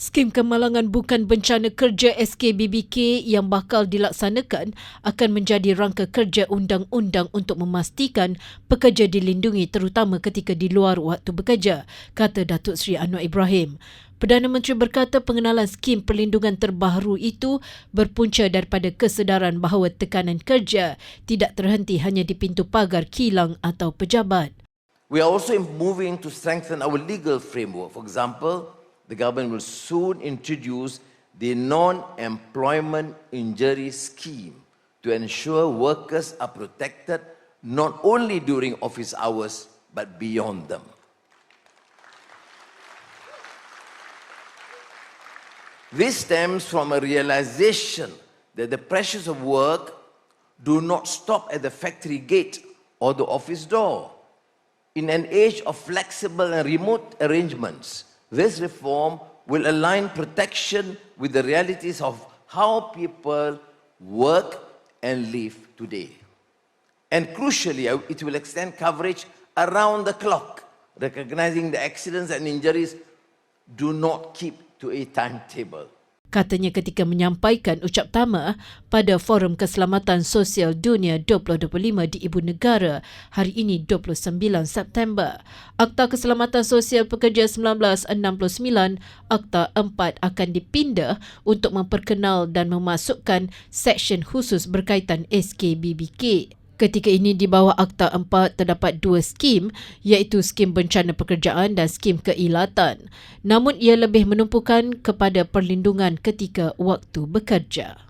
Skim Kemalangan Bukan Bencana Kerja SKBBK yang bakal dilaksanakan akan menjadi rangka kerja undang-undang untuk memastikan pekerja dilindungi terutama ketika di luar waktu bekerja, kata Datuk Seri Anwar Ibrahim. Perdana Menteri berkata pengenalan skim perlindungan terbaru itu berpunca daripada kesedaran bahawa tekanan kerja tidak terhenti hanya di pintu pagar kilang atau pejabat. We are also moving to strengthen our legal framework. For example, the government will soon introduce the non-employment injury scheme to ensure workers are protected not only during office hours but beyond them. This stems from a realization that the pressures of work do not stop at the factory gate or the office door. In an age of flexible and remote arrangements, this reform will align protection with the realities of how people work and live today. And crucially, uh, it will extend coverage around the clock, recognizing the accidents and injuries do not keep to a timetable. Katanya ketika menyampaikan ucap tama pada Forum Keselamatan Sosial Dunia 2025 di Ibu Negara hari ini 29 September. Akta Keselamatan Sosial Pekerja 1969, Akta 4 akan dipindah untuk memperkenal dan memasukkan seksyen khusus berkaitan SKBBK. Ketika ini di bawah Akta 4 terdapat dua skim iaitu skim bencana pekerjaan dan skim keilatan. Namun ia lebih menumpukan kepada perlindungan ketika waktu bekerja.